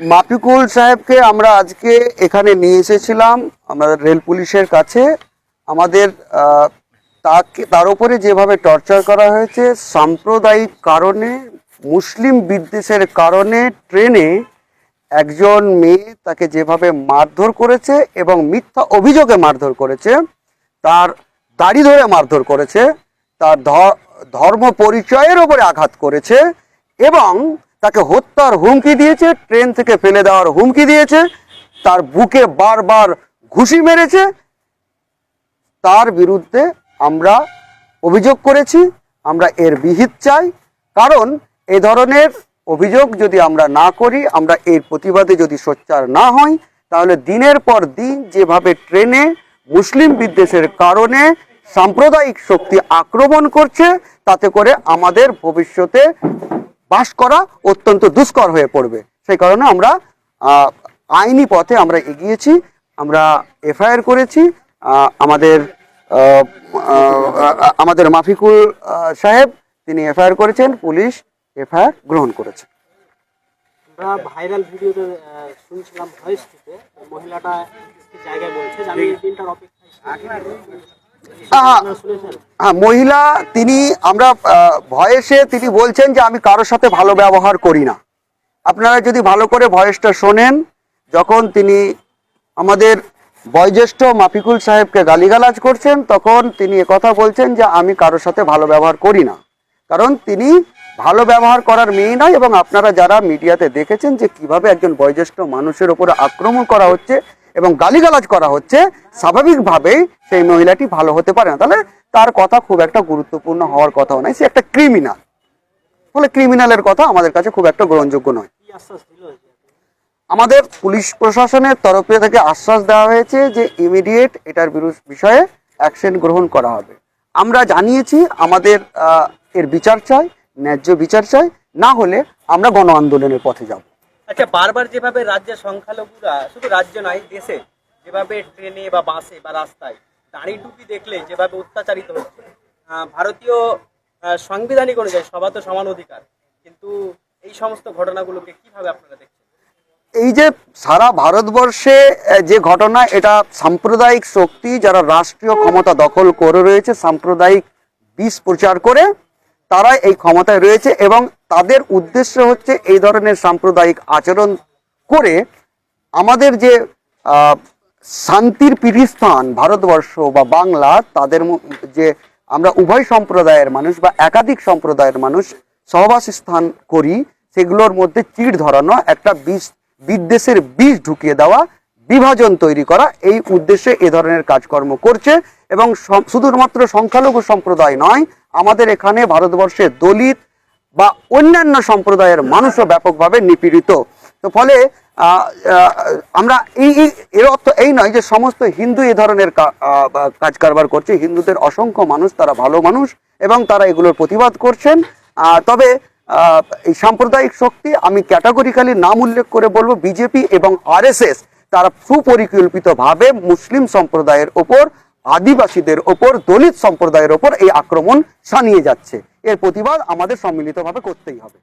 মাফিকুল সাহেবকে আমরা আজকে এখানে নিয়ে এসেছিলাম। আমাদের রেল পুলিশের কাছে। আমাদের তাকে, তার উপরে যেভাবে টর্চার করা হয়েছে, সাম্প্রদায়িক কারণে, মুসলিম বিদ্বেষের কারণে ট্রেনে একজন মেয়ে তাকে যেভাবে মারধর করেছে এবং মিথ্যা অভিযোগে মারধর করেছে, তার দাড়ি ধরে মারধর করেছে, তার ধর্ম পরিচয়ের ওপরে আঘাত করেছে এবং তাকে হত্যার হুমকি দিয়েছে, ট্রেন থেকে ফেলে দেওয়ার হুমকি দিয়েছে, তার বুকে বারবার ঘুষি মেরেছে। তার বিরুদ্ধে আমরা অভিযোগ করেছি, আমরা এর বিহিত চাই। কারণ এ ধরনের অভিযোগ যদি আমরা না করি, আমরা এর প্রতিবাদে যদি সোচ্চার না হই, তাহলে দিনের পর দিন যেভাবে ট্রেনে মুসলিম বিদ্বেষের কারণে সাম্প্রদায়িক শক্তি আক্রমণ করছে, তাতে করে আমাদের ভবিষ্যতে বাস করা অত্যন্ত দুষ্কর হয়ে পড়বে। সেই কারণে আমরা আইনি পথে আমরা এগিয়েছি আমরা এফআইআর করেছি আমাদের আমাদের মাফিকুল সাহেব তিনি এফআইআর করেছেন পুলিশ এফআইআর গ্রহণ করেছে। আমরা ভাইরাল ভিডিওতে শুনছিলাম ভয়েস থেকে মহিলাটা জায়গায় বলছে যে আমি দিনটার অপেক্ষায় হ্যাঁ মহিলা, তিনি, আমরা ভয়েসে তিনি বলছেন যে আমি কারোর সাথে ভালো ব্যবহার করি না। আপনারা যদি ভালো করে ভয়েসটা শোনেন, যখন তিনি আমাদের বয়োজ্যেষ্ঠ মাফিকুল সাহেবকে গালিগালাজ করছেন, তখন তিনি একথা বলছেন যে আমি কারোর সাথে ভালো ব্যবহার করি না। কারণ তিনি ভালো ব্যবহার করার মেয়ে নয় এবং আপনারা যারা মিডিয়াতে দেখেছেন যে কীভাবে একজন বয়োজ্যেষ্ঠ মানুষের উপরে আক্রমণ করা হচ্ছে এবং গালিগালাজ করা হচ্ছে স্বাভাবিকভাবেই সেই মহিলাটি ভালো হতে পারে না। তাহলে তার কথা খুব একটা গুরুত্বপূর্ণ হওয়ার কথাও নয় সে একটা ক্রিমিনাল ফলে ক্রিমিনালের কথা আমাদের কাছে খুব একটা গ্রহণযোগ্য নয়। আমাদের পুলিশ প্রশাসনের তরফে থেকে আশ্বাস দেওয়া হয়েছে যে ইমিডিয়েট এটার বিষয়ে অ্যাকশন গ্রহণ করা হবে। আমরা জানিয়েছি আমাদের এর বিচার চাই ন্যায্য বিচার চাই। না হলে আমরা গণ আন্দোলনের পথে যাব। আচ্ছা বারবার যেভাবে রাজ্যের সংখ্যালঘুরা, শুধু রাজ্য নয়, দেশে যেভাবে ট্রেনে বা বাসে বা রাস্তায় দাঁড়ি টুপি দেখলে যেভাবে অত্যাচারিত হচ্ছে ভারতীয় সাংবিধানিক অনুযায়ী সবার তো সমান অধিকার, কিন্তু এই সমস্ত ঘটনাগুলোকে কীভাবে আপনারা দেখছেন? এই যে সারা ভারতবর্ষে যে ঘটনা, এটা সাম্প্রদায়িক শক্তি যারা রাষ্ট্রীয় ক্ষমতা দখল করে রয়েছে, সাম্প্রদায়িক বিষ প্রচার করে, তারা এই ক্ষমতায় রয়েছে এবং তাদের উদ্দেশ্য হচ্ছে এই ধরনের সাম্প্রদায়িক আচরণ করে আমাদের যে শান্তির পীঠস্থান ভারতবর্ষ বা বাংলা, তাদের যে আমরা উভয় সম্প্রদায়ের মানুষ বা একাধিক সম্প্রদায়ের মানুষ সহবাস স্থান করি, সেগুলোর মধ্যে চিড় ধরানো, একটা বিষ, বিদ্বেষের বীজ ঢুকিয়ে দেওয়া, বিভাজন তৈরি করা, এই উদ্দেশ্যে এ ধরনের কাজকর্ম করছে। এবং শুধুমাত্র সংখ্যালঘু সম্প্রদায় নয়, আমাদের এখানে ভারতবর্ষে দলিত বা অন্যান্য সম্প্রদায়ের মানুষও ব্যাপকভাবে নিপীড়িত। তো ফলে আমরা এই এর অর্থ এই নয় যে সমস্ত হিন্দু এ ধরনের কাজ কারবার করছে। হিন্দুদের অসংখ্য মানুষ, তারা ভালো মানুষ এবং তারা এগুলোর প্রতিবাদ করছেন। তবে এই সাম্প্রদায়িক শক্তি আমি ক্যাটাগরিক্যালি নাম উল্লেখ করে বলব, বিজেপি এবং আরএসএস তারা সুপরিকল্পিতভাবে মুসলিম সম্প্রদায়ের ওপর আদিবাসীদের ওপর, দলিত সম্প্রদায়ের ওপর এই আক্রমণ সানিয়ে যাচ্ছে। এর প্রতিবাদ আমাদের সম্মিলিতভাবে করতেই হবে।